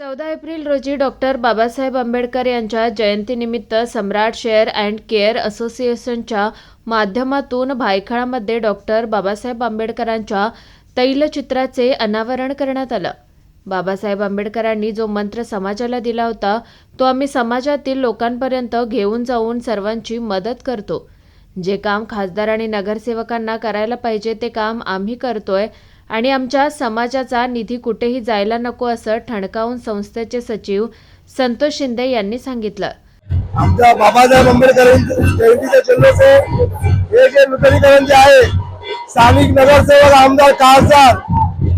चौदा एप्रिल रोजी डॉक्टर बाबासाहेब आंबेडकर यांच्या जयंतीनिमित्त सम्राट शेअर अँड केअर असोसिएशनच्या माध्यमातून भायखळामध्ये डॉक्टर बाबासाहेब आंबेडकरांच्या तैलचित्राचे अनावरण करण्यात आलं. बाबासाहेब आंबेडकरांनी जो मंत्र समाजाला दिला होता तो आम्ही समाजातील लोकांपर्यंत घेऊन जाऊन सर्वांची मदत करतो. जे काम खासदार आणि नगरसेवकांना करायला पाहिजे ते काम आम्ही करतोय आणि आमच्या समाजाचा निधी कुठेही जायला नको असं ठणकावून संस्थेचे सचिव संतोष शिंदे यांनी सांगितलं. आमच्या बाबासाहेब आंबेडकर जयंतीच्या जल्लोषे हे जे नूतनीकरण जे आहे स्थानिक नगरसेवक आमदार खासदार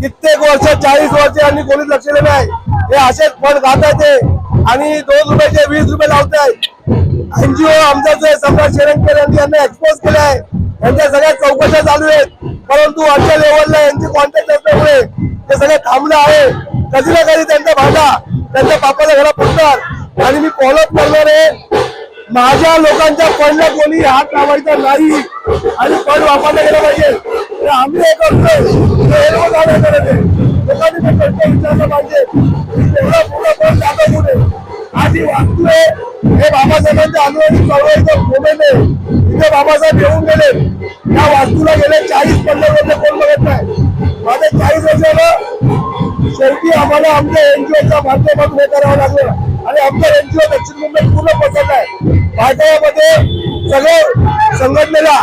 कित्येक वर्ष चाळीस वर्ष यांनी कोणीच लक्ष दिलं नाही. हे असेच फंड खात आहे ते आणि दोन रुपयाचे वीस रुपये लावत आहेत एनजीओ आमचा जे सम्राट शेरंकर यांनी यांना एक्सपोज केले आहे. यांच्या सगळ्या चौकशा चालू आहेत. परंतु आमच्या लेवलला यांची कॉन्टॅक्ट असल्यामुळे ते सगळं थांबलं आहे. कधी ना कधी त्यांचा भागा त्यांच्या बापाच्या घरा पुरतात आणि मी फॉलोअप करणार आहे. माझ्या लोकांच्या फंडला कोणी हात लावायचा नाही. आणि पण वापरला गेला पाहिजे. आम्ही हे करतोय. लोकांनी ते प्रश्न विचारला पाहिजे. एवढा पूर्ण पण दाखवू नये आधी ही वास्तू आहे हे बाबासाहेबांच्या अनुयायी चळवळीचं मोमेंट आहे तिथे बाबासाहेब येऊन गेले. या वास्तूला गेले चाळीस पन्नास वर्ष कोण बघत नाही. माझे चाळीस वर्षाला शेवटी आम्हाला आमच्या एनजीओच्या माध्यमातून हे करावं लागलं. आणि आमचा एनजीओ दक्षिण मुंबईत पूर्ण पसरत आहे भाजपामध्ये सगळे संघटनेला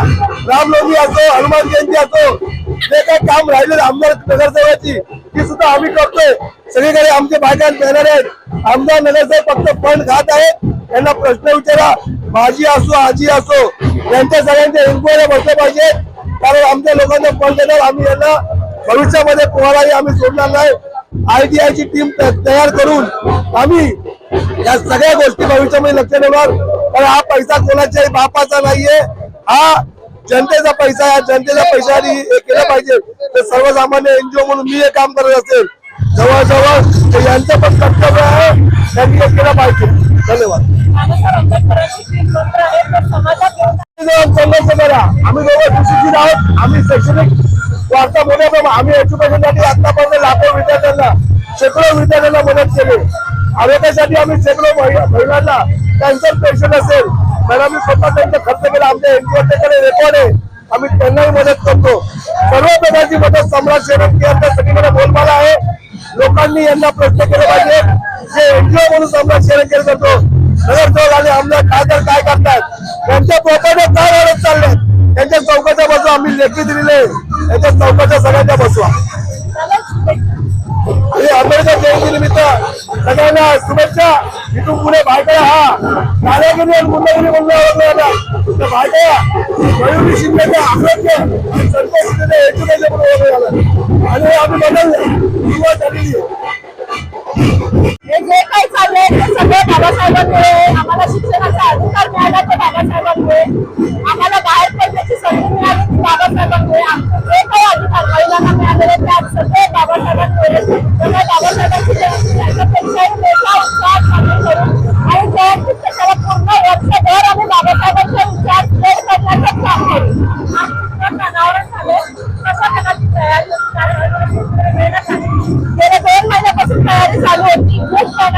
रामनवमी असो हनुमान जयंती असो जे काही काम राहिलेलं आमदार नगरसेवकाची ती सुद्धा आम्ही करतोय. सगळीकडे आमचे बायकां बॅनर आहेत. आमदार नगरसेवक फक्त फंड खात आहेत. यांना प्रश्न विचारा. माझी असो आजी असो यांच्या सगळ्यांच्या इन्क्वायरी बसल्या पाहिजे कारण आमच्या लोकांना फंड देणार आम्ही यांना. भविष्यामध्ये कोणालाही आम्ही सोडणार नाही. आयटीआयची टीम तयार करून आम्ही या सगळ्या गोष्टी भविष्यामध्ये लक्ष ठेवणार पण हा पैसा कोणाच्याही बापाचा नाहीये. हा जनतेचा पैसा या जनतेच्या पैशाने हे केलं पाहिजे. तर सर्वसामान्य एनजीओ म्हणून मी हे काम करत असेल. जवळजवळ ते यांचं पण कर्तव्य आहे. त्यांनी हे केलं पाहिजे. धन्यवाद. आम्ही दोघं सुशिक्षित आहोत. आम्ही शैक्षणिक वार्ता मोठ्या आम्ही एज्युकेशनसाठी आतापर्यंत लाखो विद्यार्थ्यांना शेकडो विद्यार्थ्यांना मदत केली. आरोग्यासाठी आम्ही शेकडो महिलांना कॅन्सर पेशंट असेल तर आम्ही स्वतः त्यांचा खर्च केला आमच्या एनजीओकडे रेकॉर्ड आहे. आम्ही त्यांनाही मदत करतो. सर्व प्रकारची मदत सम्राट शेरंकी यांच्या सगळीकडे बोलबाला आहे. लोकांनी यांना प्रश्न केले पाहिजे. जे एनजीओ म्हणून सम्राट केलं जातो नगरसेवक आणि आमदार खासदार काय करतात? त्यांच्या प्रॉपर्टी काय वाढत चालले त्यांच्या चौकाच्या बसवा आम्ही लेखी दिलेले त्यांच्या चौकाच्या सगळ्यांच्या बसवा सगळ्यांना शुभेच्छा. इथून पुढे भायकळा हा. नारायणगिरी आणि मुंडागिरी म्हणून ओळखला जातो तर भायकळा मयुरी शिंदेचे आरोग्य आणि संतोष शिंदे एज्युकेशन म्हणून ओळखलं जातं आणि आम्ही बदललं. युवा झालेली हे जे काही चाललंय ते सगळं बाबासाहेबांमुळे आम्हाला शिक्षणाचा अधिकार मिळाला ते बाबासाहेबांमुळे. आम्हाला बाहेर पडण्याची संधी मिळाली ती बाबासाहेबांमुळे. आमचे जे काही अधिकार महिलांना मिळालेले ते सगळे बाबासाहेबांमुळे.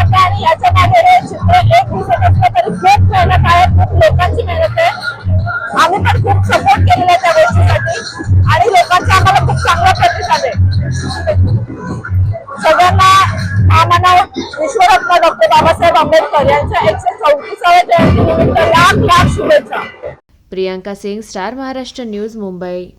मेहनत आहे आणि याच्या मागे हे चित्र एक दिवसात असलं तरी खूप मेहनत आहे. खूप लोकांची मेहनत आहे. आम्ही पण खूप सपोर्ट केलेला आहे त्या गोष्टीसाठी. आणि लोकांचा आम्हाला खूप चांगला प्रतिसाद आहे. सगळ्यांना आम्हाला विश्वरत्न डॉक्टर बाबासाहेब आंबेडकर यांच्या एकशे चौतीसाव्या जयंती निमित्त लाख लाख शुभेच्छा. Priyanka Singh Star Maharashtra news Mumbai.